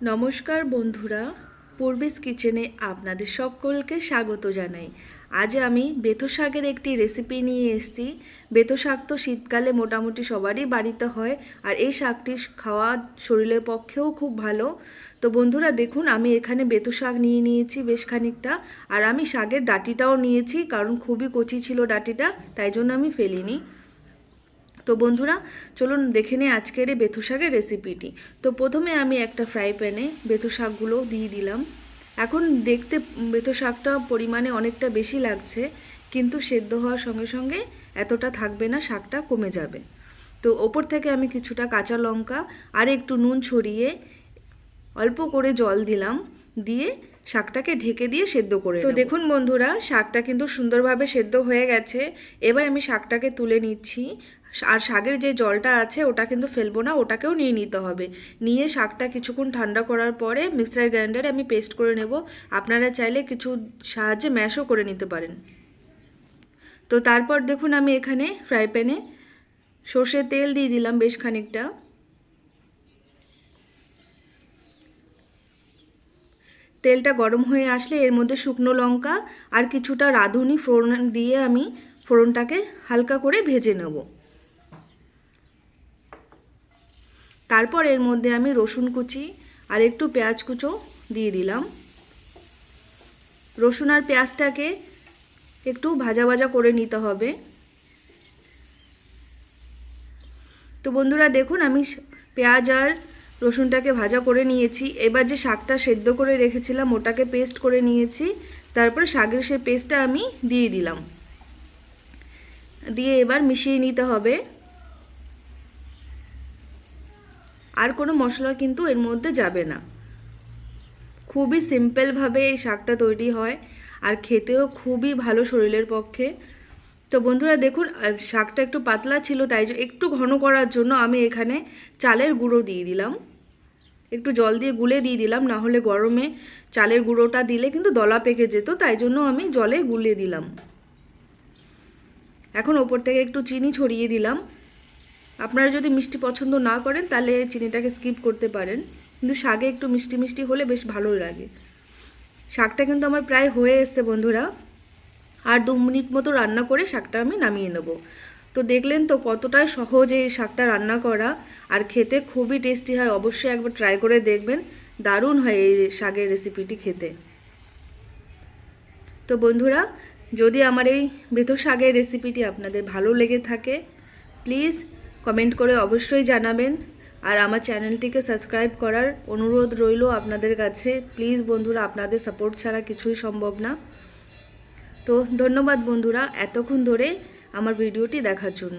নমস্কার বন্ধুরা, পূর্বেস কিচেনে আপনাদের সকলকে স্বাগত জানাই। আজ আমি বেথো শাকের একটি রেসিপি নিয়ে এসেছি। বেথো শাক তো শীতকালে মোটামুটি সবারই বাড়িতে হয়, আর এই শাকটি খাওয়া শরীরের পক্ষেও খুব ভালো। তো বন্ধুরা, দেখুন, আমি এখানে বেথো শাক নিয়ে নিয়েছি বেশ খানিকটা, আর আমি শাকের ডাটিটাও নিয়েছি, কারণ খুবই কচি ছিল ডাটিটা, তাই জন্য আমি ফেলিনি। তো বন্ধুরা চলুন দেখে নিই আজকের এই বেথু শাকের রেসিপিটি তো প্রথমে আমি একটা ফ্রাই প্যানে বেথু শাকগুলো দিয়ে দিলাম। এখন দেখতে বেথু শাকটা পরিমাণে অনেকটা বেশি লাগছে কিন্তু সেদ্ধ হওয়ার সঙ্গে সঙ্গে এতটা থাকবে না শাকটা কমে যাবে। তো ওপর থেকে আমি কিছুটা কাঁচা লঙ্কা আর একটু নুন ছড়িয়ে অল্প করে জল দিলাম দিয়ে শাকটাকে ঢেকে দিয়ে সেদ্ধ করে তো দেখুন বন্ধুরা শাকটা কিন্তু সুন্দরভাবে সেদ্ধ হয়ে গেছে। এবার আমি শাকটাকে তুলে নিচ্ছি। আর শাকের যে জলটা আছে, ওটা কিন্তু ফেলব না, ওটাকেও নিয়ে নিতে হবে। নিয়ে শাকটা কিছুক্ষণ ঠান্ডা করার পরে মিক্সার গ্রাইন্ডারে আমি পেস্ট করে নেব। আপনারা চাইলে কিছু সাহায্যে ম্যাশও করে নিতে পারেন। তো তারপর দেখুন আমি এখানে ফ্রাই প্যানে সর্ষের তেল দিয়ে দিলাম বেশ খানিকটা। তেলটা গরম হয়ে আসলে এর মধ্যে শুকনো লঙ্কা আর কিছুটা রাঁধুনি ফোড়ন দিয়ে আমি ফোড়নটাকে হালকা করে ভেজে নেব। তারপর এর মধ্যে আমি রসুন কুচি আর একটু পেঁয়াজ কুচো দিয়ে দিলাম। রসুন আর পেঁয়াজটাকে একটু ভাজা ভাজা করে নিতে হবে। তো বন্ধুরা, দেখুন আমি পেঁয়াজ আর রসুনটাকে ভাজা করে নিয়েছি। এবার যে শাকটা সেদ্ধ করে রেখেছিলাম, ওটাকে পেস্ট করে নিয়েছি। তারপরে শাকের সেই পেস্টটা আমি দিয়ে দিলাম। দিয়ে এবার মিশিয়ে নিতে হবে। আর কোনো মশলা কিন্তু এর মধ্যে যাবে না। খুবই সিম্পলভাবে এই শাকটা তৈরি হয় আর খেতেও খুবই ভালো শরীরের পক্ষে। তো বন্ধুরা দেখুন শাকটা একটু পাতলা ছিল, তাই একটু ঘন করার জন্য আমি এখানে চালের গুঁড়ো দিয়ে দিলাম। একটু জল দিয়ে গুলে দিয়ে দিলাম, না হলে গরমে চালের গুঁড়োটা দিলে কিন্তু দলা পেকে যেত, তাই জন্য আমি জলে গুলে দিলাম। এখন ওপর থেকে একটু চিনি ছড়িয়ে দিলাম। আপনারা যদি মিষ্টি পছন্দ না করেন, তাহলে চিনিটাকে স্কিপ করতে পারেন। কিন্তু শাকে একটু মিষ্টি মিষ্টি হলে বেশ ভালো লাগে। শাকটা কিন্তু আমার প্রায় হয়ে এসছে বন্ধুরা। আর দু মিনিট মতো রান্না করে শাকটা আমি নামিয়ে নেব। তো দেখলেন তো কতটাই সহজ এই শাকটা রান্না করা। আর খেতে খুবই টেস্টি হয়, অবশ্যই একবার ট্রাই করে দেখবেন। দারুণ হয় এই শাকের রেসিপিটি খেতে। তো বন্ধুরা, যদি আমার এই বেথ শাকের রেসিপিটি আপনাদের ভালো লেগে থাকে প্লিজ কমেন্ট করে অবশ্যই জানাবেন। আর আমার চ্যানেলটিকে সাবস্ক্রাইব করার অনুরোধ রইল আপনাদের কাছে। প্লিজ বন্ধুরা, আপনাদের সাপোর্ট ছাড়া কিছুই সম্ভব না। তো ধন্যবাদ বন্ধুরা, এতক্ষণ ধরে আমার ভিডিওটি দেখার জন্য।